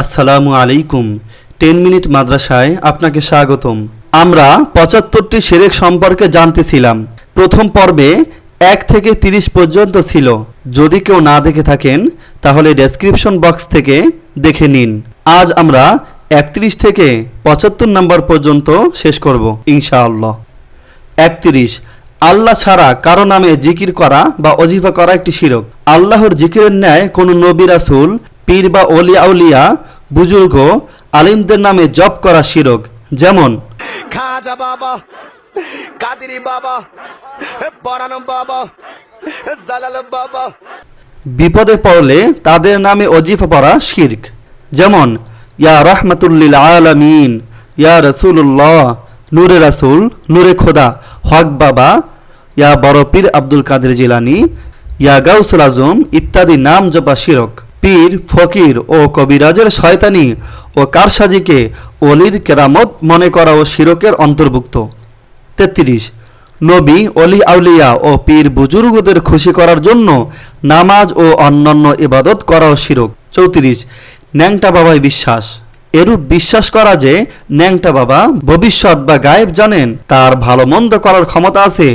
আসসালামু আলাইকুম। Ten minute মাদ্রাসায় আপনাকে স্বাগতম। আমরা পঁচাত্তরটি সেরেক সম্পর্কে জানতেছিলাম। প্রথম পর্বে এক থেকে তিরিশ পর্যন্ত ছিল। যদি কেউ না দেখে থাকেন, তাহলে ডেসক্রিপশন বক্স থেকে দেখে নিন। আজ আমরা একত্রিশ থেকে পঁচাত্তর নম্বর পর্যন্ত শেষ করব, ইনশাআল্লাহ। একত্রিশ। আল্লাহ ছাড়া কারও নামে জিকির করা বা অজিফা করা একটি শিরক। আল্লাহর জিকিরের ন্যায় কোনো নবী রাসূল পীর বা অলিয়া উলিয়া বুজুর্গ আলিমদের নামে জপ করা শিরক। যেমন খাজা বাবা কাদিরি বাবা পরানম বাবা জালাল বাবা। বিপদে পড়লে তাদের নামে অজিফা পড়া শির্ক। যেমন ইয়া রহমাতুল্লিল আলামিন ইয়া রসুল্লাহ নূরে রাসূল নূরে খোদা হক বাবা ইয়া বড় পীর আব্দুল কাদের জিলানি ইয়া গাউসুল আজম ইত্যাদি নাম জপা শিরক। পীর, ফকির ও কবিরাজের শয়তানি ও কারসাজিকে অলির কেরামত মনে করা ও শিরকের অন্তর্ভুক্ত। তেত্রিশ, নবী, অলি আউলিয়া ও পীর বুজুর্গদের খুশি করার জন্য নামাজ ও অন্যান্য ইবাদত করাও শিরক। চৌত্রিশ, ন্যাংটা বাবায় বিশ্বাস। এরূপ বিশ্বাস করা যে ন্যাংটা বাবা ভবিষ্যৎ বা গায়েব জানেন, তার ভালো মন্দ করার ক্ষমতা আছে,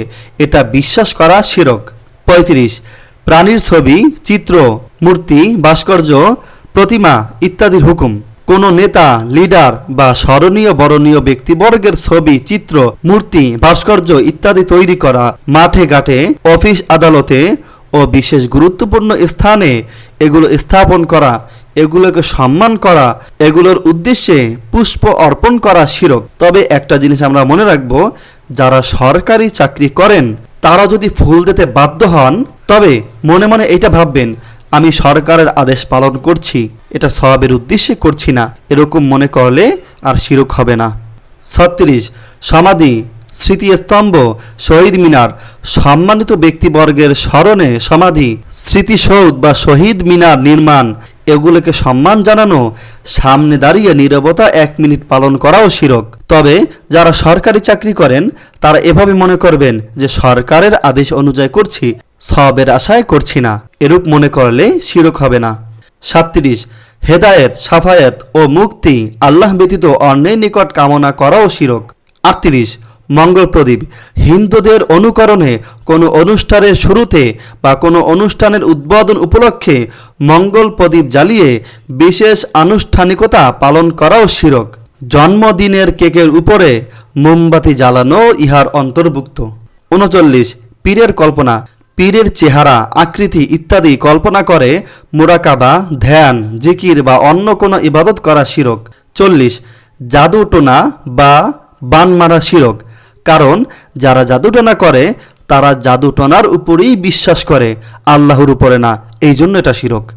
এটা বিশ্বাস করা শিরক। পঁয়ত্রিশ প্রাণীর ছবি, চিত্র, মূর্তি, ভাস্কর্য, প্রতিমা ইত্যাদির হুকুম। কোনো নেতা, লিডার বা স্মরণীয় বরণীয় ব্যক্তিবর্গের ছবি, চিত্র, মূর্তি, ভাস্কর্য ইত্যাদি তৈরি করা মাঠে ঘাটে, অফিস আদালতে ও বিশেষ গুরুত্বপূর্ণ স্থানে এগুলো স্থাপন করা, এগুলোকে সম্মান করা, এগুলোর উদ্দেশ্যে পুষ্প অর্পণ করা শিরক। তবে একটা জিনিস আমরা মনে রাখব, যারা সরকারি চাকরি করেন, তারা যদি ফুল দিতে বাধ্য হন তবে মনে মনে এটা ভাববেন, আমি সরকারের আদেশ পালন করছি, এটা সবাবের উদ্দেশ্যে করছি না, এরকম মনে করলে আর শিরক হবে না। ছত্রিশ, সমাধি, স্মৃতিস্তম্ভ, শহীদ মিনার, সম্মানিত ব্যক্তিবর্গের স্মরণে সমাধি, স্মৃতিসৌধ বা শহীদ মিনার নির্মাণ এগুলোকে সম্মান জানানো, সামনে দাঁড়িয়ে নীরবতা এক মিনিট পালন করাও শিরক। তবে যারা সরকারি চাকরি করেন, তারা এভাবে মনে করবেন যে সরকারের আদেশ অনুযায়ী করছি, সবের আশায় করছি না। এরূপ মনে করলে শিরক হবে না। সাতত্রিশ, হেদায়েত, সাফায়েত ও মুক্তি আল্লাহ ব্যতীত অন্যের নিকট কামনা করাও শিরক। আটত্রিশ মঙ্গল প্রদীপ। হিন্দুদের অনুকরণে কোনো অনুষ্ঠানের শুরুতে বা কোনো অনুষ্ঠানের উদ্বোধন উপলক্ষে মঙ্গল প্রদীপ জ্বালিয়ে বিশেষ আনুষ্ঠানিকতা পালন করাও শিরক। জন্মদিনের কেকের উপরে মোমবাতি জ্বালানো ইহার অন্তর্ভুক্ত। উনচল্লিশ, পীরের কল্পনা। পীরের চেহারা, আকৃতি ইত্যাদি কল্পনা করে মুরাকাবা, ধ্যান, জিকির বা অন্য কোনো ইবাদত করা শিরক। চল্লিশ, জাদুটোনা বা বান মারা শিরক। কারণ যারা জাদুটোনা করে, তারা জাদুটোনার উপরেই বিশ্বাস করে, আল্লাহর উপরে না। এই জন্য এটা শিরক।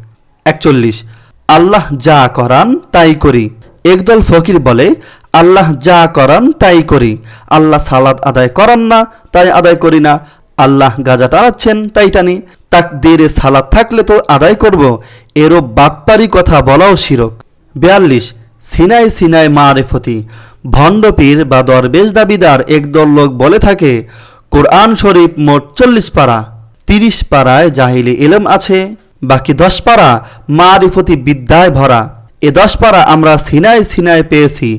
একচল্লিশ, আল্লাহ যা করান তাই করি। একদল ফকির বলে, আল্লাহ যা করান তাই করি। আল্লাহ সালাদ আদায় করান না, তাই আদায় করি না। আল্লাহ গাজা টানাচ্ছেন, তাই টানি। তাক দেরে সালাদ থাকলে তো আদায় করব। এরও বাপ্পারি কথা বলাও শিরক। বিয়াল্লিশ সিনাই সিনাই মা রেফতি ভণ্ডপীর বা দরবেশ দাবিদার একদল লোক বলে থাকে, কোরআন শরীফ মোট চল্লিশ পারা, তিরিশ পাড়ায় জাহিলি ইলম আছে, বাকি দশ পাড়া মা রিফতি বিদ্যায় ভরা। এ দশ পাড়া আমরা সিনাই সিনাই পেয়েছি।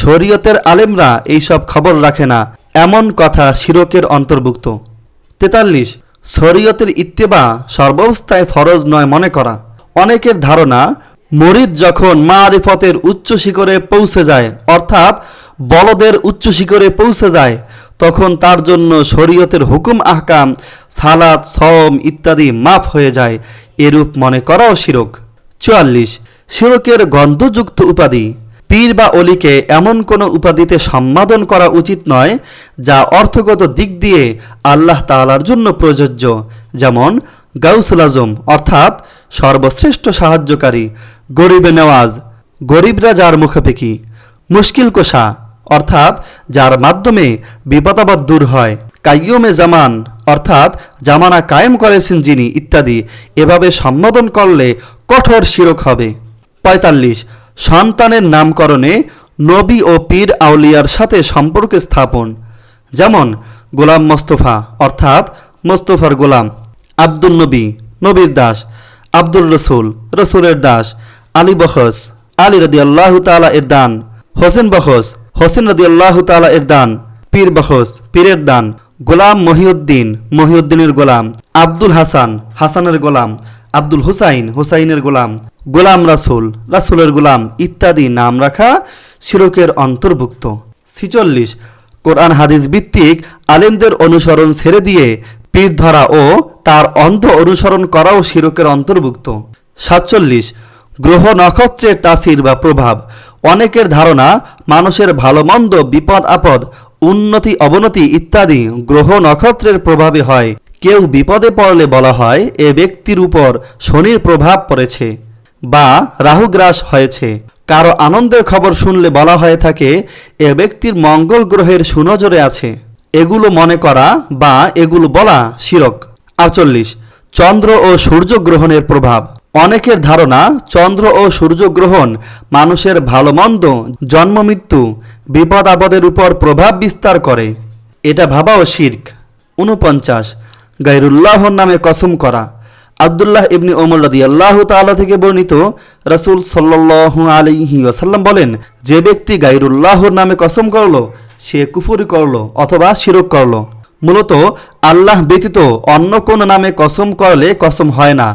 শরীয়তের আলেমরা এইসব খবর রাখে না। এমন কথা শিরকের অন্তর্ভুক্ত। তেতাল্লিশ, শরীয়তের ইত্তেবা সর্বাবস্থায় ফরজ নয় মনে করা। অনেকের ধারণা মরিদ যখন মারিফতের উচ্চ শিখরে পৌঁছে যায়, অর্থাৎ বলদের উচ্চ শিখরে পৌঁছে যায়, তখন তার জন্য শরীয়তের হুকুম, আহকাম, সালাত সম ইত্যাদি মাফ হয়ে যায়। এরূপ মনে করাও শিরক। চুয়াল্লিশ। শিরকের গন্ধযুক্ত উপাধি। পীর বা অলিকে এমন কোনো উপাধিতে সম্বোধন করা উচিত নয়, যা অর্থগত দিক দিয়ে আল্লাহ তাআলার জন্য প্রযোজ্য, যেমন গাউসুল আজম, অর্থাৎ সর্বশ্রেষ্ঠ সাহায্যকারী গরিবে নেওয়াজ, গরিবরা যার মুখাপেকি মুশকিল কোষা, অর্থাৎ যার মাধ্যমে বিপদাবাদ দূর হয়। কাইয়মে জামান, অর্থাৎ জামানা কায়েম করেছেন যিনি, ইত্যাদি। এভাবে সম্বোধন করলে কঠোর শিরক হবে। পঁয়তাল্লিশ, সন্তানের নামকরণে নবী ও পীর আউলিয়ার সাথে সম্পর্ক স্থাপন। যেমন গোলাম মোস্তফা, অর্থাৎ মোস্তফার গোলাম, আব্দুল নবী, নবীর দাস। আব্দুল রসুল, রসুলের দাস, আলী বখস, আলী রদি আল্লাহ তালা এর দান, হোসেন বখস, হোসেন রদি আল্লাহ তালা এর দান, পীর বখস, পীরের দান, গোলাম মহিউদ্দিন, মহিউদ্দিনের গোলাম, আব্দুল হাসান, হাসানের গোলাম, আব্দুল হুসাইন, হুসাইনের গোলাম গোলাম রাসুল, রাসুলের গোলাম, ইত্যাদি নাম রাখা শিরকের অন্তর্ভুক্ত। ছিচল্লিশ, কোরআন হাদিস ভিত্তিক আলেমদের অনুসরণ ছেড়ে দিয়ে পীর ধরা ও তার অন্ধ অনুসরণ করাও শিরকের অন্তর্ভুক্ত। সাতচল্লিশ, গ্রহ নক্ষত্রের তাসির বা প্রভাব। অনেকের ধারণা, মানুষের ভালো মন্দ বিপদ আপদ, উন্নতি, অবনতি ইত্যাদি গ্রহ নক্ষত্রের প্রভাবে হয়। কেউ বিপদে পড়লে বলা হয়, এ ব্যক্তির উপর শনির প্রভাব পড়েছে বা রাহুগ্রাস হয়েছে। কারও আনন্দের খবর শুনলে বলা হয়ে থাকে, এ ব্যক্তির মঙ্গল গ্রহের সুনজরে আছে। এগুলো মনে করা বা এগুলো বলা শিরক। আটচল্লিশ, চন্দ্র ও সূর্যগ্রহণের প্রভাব। অনেকের ধারণা চন্দ্র ও সূর্যগ্রহণ মানুষের ভালো মন্দ জন্ম মৃত্যু বিপদ আপদের উপর প্রভাব বিস্তার করে। এটা ভাবাও শির্ক। উনপঞ্চাশ গাইরুল্লাহর নামে কসম করা। আবদুল্লাহ ইবনি ওমর রদি আল্লাহ তাআলা থেকে বর্ণিত রসুল সাল্লাল্লাহু আলাইহি ওয়াসাল্লাম বলেন, যে ব্যক্তি গাইরুল্লাহর নামে কসম করল সে কুফরি করল অথবা শিরক করল। মূলত আল্লাহ ব্যতীত অন্য কোন নামে কসম করলে কসম হয় না।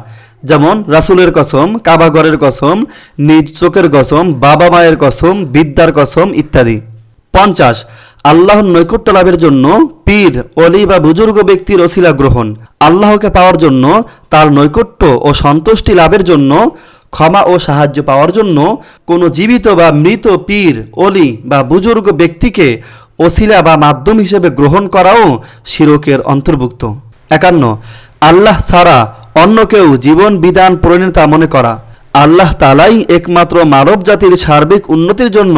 যেমন রাসুলের কসম কাবাগরের কসম, নিজ চোখের কসম, বাবা মায়ের কসম, বিদ্যার কসম ইত্যাদি। পঞ্চাশ, আল্লাহর নৈকট্য লাভের জন্য পীর অলি বা বুজুর্গ ব্যক্তির অশিলা গ্রহণ। আল্লাহকে পাওয়ার জন্য তার নৈকট্য ও সন্তুষ্টি লাভের জন্য ক্ষমা ও সাহায্য পাওয়ার জন্য কোনো জীবিত বা মৃত পীর, অলি বা বুজুর্গ ব্যক্তিকে অশিলা বা মাধ্যম হিসেবে গ্রহণ করাও শিরকের অন্তর্ভুক্ত। একান্ন, আল্লাহ ছাড়া অন্য কেউ জীবন বিধান প্রণেতা মনে করা। আল্লাহ তালাই একমাত্র মানব জাতির সার্বিক উন্নতির জন্য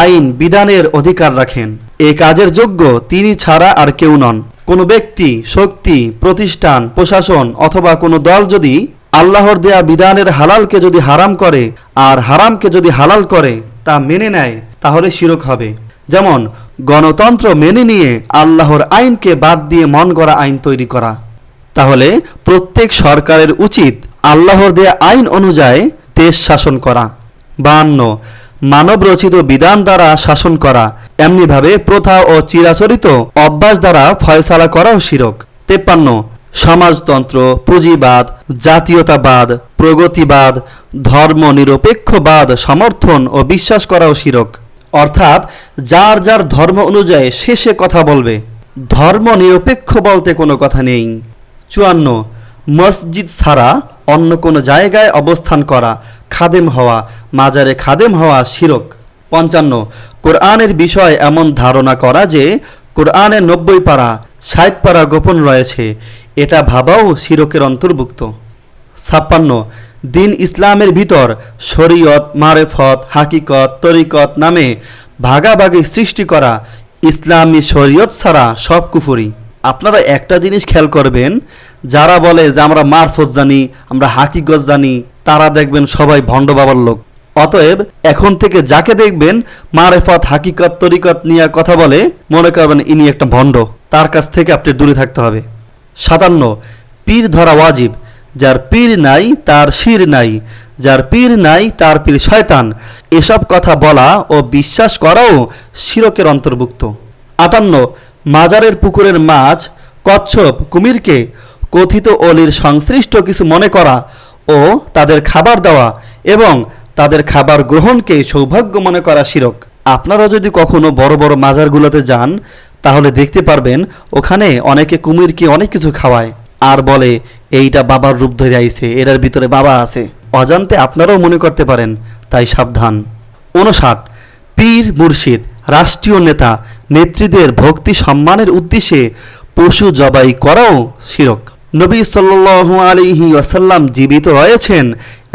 আইন, বিধানের অধিকার রাখেন। এ কাজের যোগ্য তিনি ছাড়া আর কেউ নন। কোনো ব্যক্তি, শক্তি, প্রতিষ্ঠান, প্রশাসন অথবা কোনো দল যদি আল্লাহর দেয়া বিধানের হালালকে যদি হারাম করে আর হারামকে যদি হালাল করে তা মেনে নেয়, তাহলে শিরক হবে। যেমন, গণতন্ত্র মেনে নিয়ে আল্লাহর আইনকে বাদ দিয়ে মন গড়া আইন তৈরি করা। তাহলে প্রত্যেক সরকারের উচিত আল্লাহর দেয়া আইন অনুযায়ী দেশ শাসন করা। বাহান্ন মানব রচিত বিধান দ্বারা শাসন করা। এমনিভাবে প্রথা ও চিরাচরিত অভ্যাস দ্বারা ফয়সালা করাও শিরক। তেপ্পান্ন সমাজতন্ত্র, পুঁজিবাদ, জাতীয়তাবাদ, প্রগতিবাদ ধর্ম নিরপেক্ষবাদ সমর্থন ও বিশ্বাস করাও শিরক। অর্থাৎ যার যার ধর্ম অনুযায়ী শেষে কথা বলবে। ধর্ম নিরপেক্ষ বলতে কোনো কথা নেই। চুয়ান্ন, মসজিদ ছাড়া অন্য কোনো জায়গায় অবস্থান করা, খাদেম হওয়া, মাজারে খাদেম হওয়া শিরক। পঞ্চান্ন, কোরআনের বিষয় এমন ধারণা করা যে কোরআনে নব্বই পারা ষাট গোপন রয়েছে। এটা ভাবাও শিরকের অন্তর্ভুক্ত। ছাপ্পান্ন, দিন ইসলামের ভিতর শরীয়ত, মারেফত, হাকিকত, তরিকত নামে ভাগাভাগি সৃষ্টি করা ইসলামী শরীয়ত ছাড়া সব কুফুরি। আপনারা একটা জিনিস খেয়াল করবেন, যারা বলে যে আমরা মারফত জানি, আমরা হাকিগত জানি, তারা দেখবেন সবাই ভণ্ড বাবার লোক। অতএব এখন থেকে যাকে দেখবেন মারেফত, হাকিকত, তরিকত নিয়ে কথা বলে, মনে করবেন ইনি একটা ভণ্ড। তার কাছ থেকে আপনি দূরে থাকতে হবে। সাতান্ন, পীর ধরা ওয়াজিব। যার পীর নাই, তার শির নাই। যার পীর নাই, তার পীর শয়তান। এসব কথা বলা ও বিশ্বাস করাও শিরকের অন্তর্ভুক্ত। আটান্ন, মাজারের পুকুরের মাছ, কচ্ছপ, কুমিরকে কথিত অলির সংশ্লিষ্ট কিছু মনে করা ও তাদের খাবার দেওয়া এবং তাদের খাবার গ্রহণকে সৌভাগ্য মনে করা শিরক। আপনারা যদি কখনো বড় বড় মাজারগুলোতে যান তাহলে দেখতে পারবেন, ওখানে অনেকে কুমিরকে অনেক কিছু খাওয়ায় আর বলে, এইটা বাবার রূপ ধরে আইছে, এটার ভিতরে বাবা আছে। অজান্তে আপনারাও মনে করতে পারেন, তাই সাবধান। উনষাট, পীর মুর্শিদ, রাষ্ট্রীয় নেতা, নেত্রীদের ভক্তি সম্মানের উদ্দেশ্যে পশু জবাই করাও শিরক। নবী সাল্লাল্লাহু আলাইহি ওয়াসাল্লাম জীবিত রয়েছেন,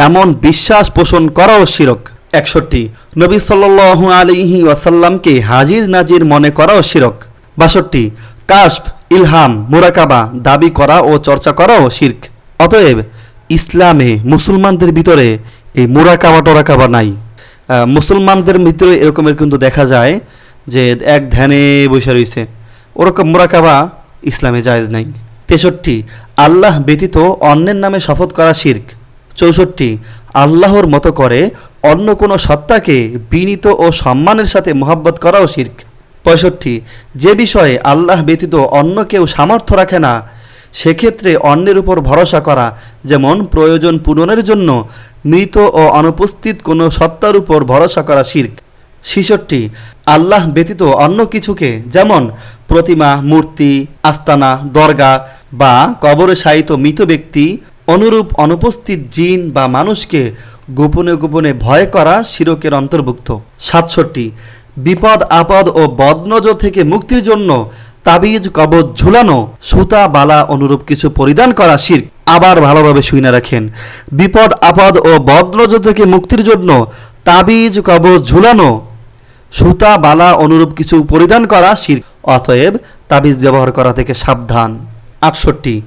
এমন বিশ্বাস পোষণ করাও শিরক। একষট্টি, নবী সাল্লাল্লাহু আলাইহি ওয়াসাল্লামকে হাজির নাজির মনে করাও শিরক। বাষট্টি। কাশফ, ইলহাম, মুরাকাবা, দাবি করা ও চর্চা করাও শির্ক। অতএব ইসলামে মুসলমানদের ভিতরে এই মুরাকাবা টরাকাবা নাই। মুসলমানদের ভিতরে এরকমের কিন্তু দেখা যায় যে এক ধ্যানে বসে রয়েছে ওরকম মুরাকাবা ইসলামে জায়েজ নাই। তেষট্টি, আল্লাহ ব্যতীত অন্যের নামে শপথ করা শির্ক। চৌষট্টি, আল্লাহর মতো করে অন্য কোনো সত্তাকে বিনীত ও সম্মানের সাথে মোহাব্বত করাও শির্ক। পঁয়ষট্টি, যে বিষয়ে আল্লাহ ব্যতীত অন্য কেউ সামর্থ্য রাখে না, সেক্ষেত্রে অন্যের উপর ভরসা করা যেমন প্রয়োজন পূরণের জন্য, মৃত ও অনুপস্থিত কোনো সত্তার উপর ভরসা করা শির্ক। ছিষট্টি, আল্লাহ ব্যতীত অন্য কিছুকে যেমন প্রতিমা, মূর্তি, আস্তানা, দরগা বা কবরে শায়িত মৃত ব্যক্তি, অনুরূপ অনুপস্থিত জিন বা মানুষকে গোপনে গোপনে ভয় করা শিরকের অন্তর্ভুক্ত। সাতষট্টি বিপদ, আপদ ও বদনজর থেকে মুক্তির জন্য তাবিজ, কবজ, ঝুলানো, সুতা, বালা অনুরূপ কিছু পরিধান করা শির আবার ভালোভাবে শুনে রাখেন। বিপদ, আপদ ও বদনজর থেকে মুক্তির জন্য তাবিজ, কবজ, ঝুলানো, সুতা, বালা অনুরূপ কিছু পরিধান করা শির অতএব তাবিজ ব্যবহার করা থেকে সাবধান। আটষট্টি।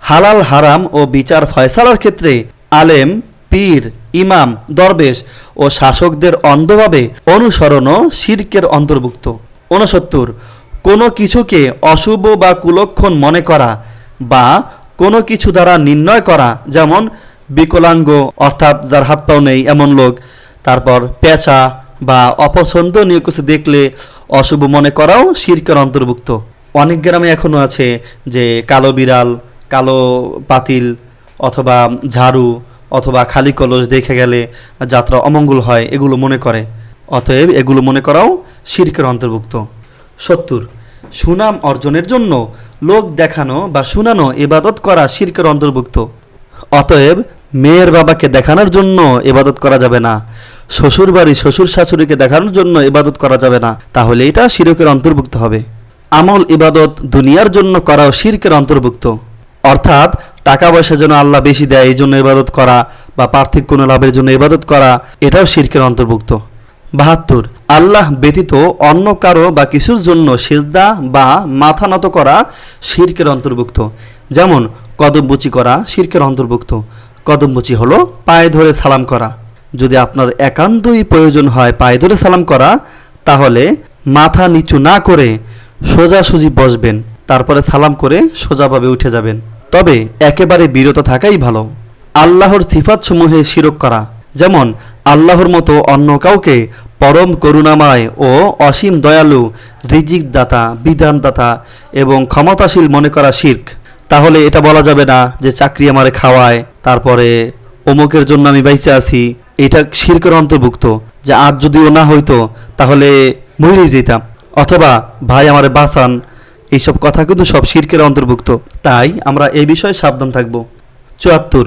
হালাল, হারাম ও বিচার ফয়সালার ক্ষেত্রে আলেম, পীর ইমাম, দরবেশ ও শাসকদের অন্ধভাবে অনুসরণও শির্কের অন্তর্ভুক্ত। ঊনসত্তর, কোনো কিছুকে অশুভ বা কুলক্ষণ মনে করা বা কোনো কিছু দ্বারা নির্ণয় করা, যেমন বিকলাঙ্গ, অর্থাৎ যার হাত পাও নেই এমন লোক, তারপর পেঁচা বা অপছন্দনীয় কিছু দেখলে অশুভ মনে করাও শির্কের অন্তর্ভুক্ত। অনেক গ্রামে এখনও আছে যে কালো বিড়াল, কালো পাতিল অথবা ঝাড়ু অথবা খালি কলস দেখে গেলে যাত্রা অমঙ্গল হয়, এগুলো মনে করে। অতএব এগুলো মনে করাও শির্কের অন্তর্ভুক্ত। সত্তর, সুনাম অর্জনের জন্য লোক দেখানো বা শুনানো, ইবাদত করা শির্কের অন্তর্ভুক্ত। অতএব মেয়ের বাবাকে দেখানোর জন্য ইবাদত করা যাবে না। শ্বশুর বাড়ি শ্বশুর শাশুড়িকে দেখানোর জন্য ইবাদত করা যাবে না। তাহলে এটা শিরকের অন্তর্ভুক্ত হবে। আমল ইবাদত দুনিয়ার জন্য করাও শিরকের অন্তর্ভুক্ত। অর্থাৎ টাকা পয়সা যেন আল্লাহ বেশি দেয়, এই জন্য ইবাদত করা বা পার্থিব কোনো লাভের জন্য ইবাদত করা, এটাও শিরকের অন্তর্ভুক্ত। বাহাত্তর, আল্লাহ ব্যতীত অন্য কারও বা কিছুর জন্য সেজদা বা মাথা নত করা শিরকের অন্তর্ভুক্ত। যেমন কদমবুচি করা শিরকের অন্তর্ভুক্ত। কদমবুচি হলো পায়ে ধরে সালাম করা। যদি আপনার একান্তই প্রয়োজন হয় পায়ে ধরে সালাম করা, তাহলে মাথা নিচু না করে সোজাসুজি বসবেন, তারপরে সালাম করে সোজাভাবে উঠে যাবেন। তবে একেবারে বিরত থাকাই ভালো। আল্লাহর সিফাতসমূহে শিরক করা, যেমন আল্লাহর মতো অন্য কাউকে পরম করুণাময় ও অসীম দয়ালু রিজিক দাতা বিধানদাতা এবং ক্ষমতাশীল মনে করা শির্ক। তাহলে এটা বলা যাবে না যে চাকরি আমারে খাওয়ায়, তারপরে অমুকের জন্য আমি বাইচে আছি, এটা শির্কের অন্তর্ভুক্ত। যে আজ যদিও না হইতো, তাহলে মরেই যেতাম। অথবা ভাই আমারে বাঁচান এইসব কথা কিন্তু সব শির্কের অন্তর্ভুক্ত। তাই আমরা এই বিষয়ে সাবধান থাকব। চুয়াত্তর,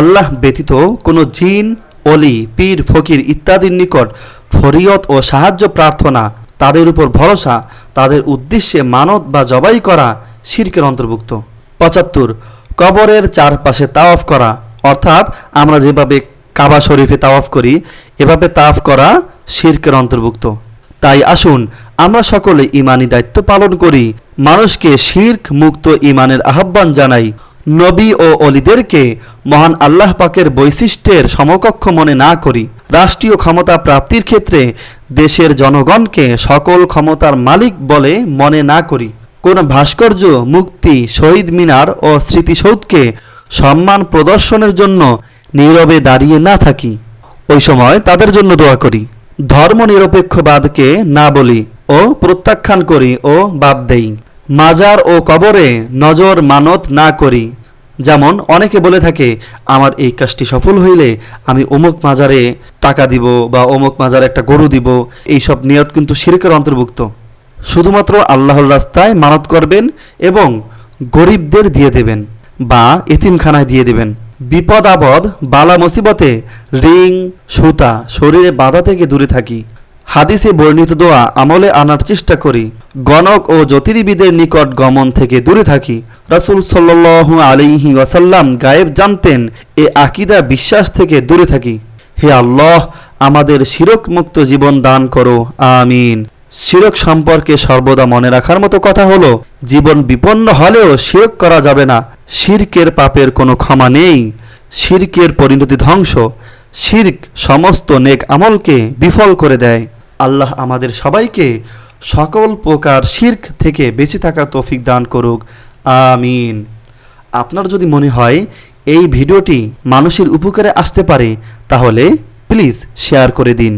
আল্লাহ ব্যতীত কোনো জিন, অলি, পীর, ফকির ইত্যাদির নিকট ফরিয়ত ও সাহায্য প্রার্থনা, তাদের উপর ভরসা, তাদের উদ্দেশ্যে মানত বা জবাই করা শির্কের অন্তর্ভুক্ত। পঁচাত্তর, কবরের চারপাশে তাওয়াফ করা, অর্থাৎ আমরা যেভাবে কাবা শরীফে তাওয়াফ করি, এভাবে তাওয়াফ করা শির্কের অন্তর্ভুক্ত। তাই আসুন, আমরা সকলে ইমানি দায়িত্ব পালন করি মানুষকে শির্ক মুক্ত ইমানের আহ্বান জানাই নবী ও অলিদেরকে মহান আল্লাহ পাকের বৈশিষ্ট্যের সমকক্ষ মনে না করি। রাষ্ট্রীয় ক্ষমতা প্রাপ্তির ক্ষেত্রে দেশের জনগণকে সকল ক্ষমতার মালিক বলে মনে না করি। কোন ভাস্কর্য, মুক্তি, শহীদ মিনার ও স্মৃতিসৌধকে সম্মান প্রদর্শনের জন্য নীরবে দাঁড়িয়ে না থাকি। ওই সময় তাদের জন্য দোয়া করি। ধর্মনিরপেক্ষবাদকে না বলি ও প্রত্যাখ্যান করি ও বাদ দেই। মাজার ও কবরে নজর মানত না করি। যেমন অনেকে বলে থাকে, আমার এই কাজটি সফল হইলে আমি অমুক মাজারে টাকা দিব বা অমুক মাজারে একটা গরু দিব। এইসব নিয়ত কিন্তু শিরকের অন্তর্ভুক্ত। শুধুমাত্র আল্লাহর রাস্তায় মানত করবেন এবং গরিবদের দিয়ে দেবেন বা এতিমখানায় দিয়ে দেবেন। বিপদ আপদ বালা মুসিবতে রিং, সুতা, শরীরে বাধা থেকে দূরে থাকি। হাদিসে বর্ণিত দোয়া আমলে আনার চেষ্টা করি। গণক ও জ্যোতির্বিদের নিকট গমন থেকে দূরে থাকি। রাসূল সাল্লাল্লাহু আলাইহি ওয়াসাল্লাম গায়েব জানতেন, এ আকিদা বিশ্বাস থেকে দূরে থাকি। হে আল্লাহ, আমাদের শিরক মুক্ত জীবন দান করো, আমিন। শিরক সম্পর্কে সর্বদা মনে রাখার মতো কথা হলো, জীবন বিপন্ন হলেও শিরক করা যাবে না। শিরকের পাপের কোনো ক্ষমা নেই। শিরকের পরিণতি ধ্বংস। শির্ক সমস্ত নেক আমলকে বিফল করে দেয়। আল্লাহ আমাদের সবাইকে সকল প্রকার শির্ক থেকে বেঁচে থাকার তৌফিক দান করুক। আমিন। আপনার যদি মনে হয় এই ভিডিওটি মানুষের উপকারে আসতে পারে, তাহলে প্লিজ শেয়ার করে দিন।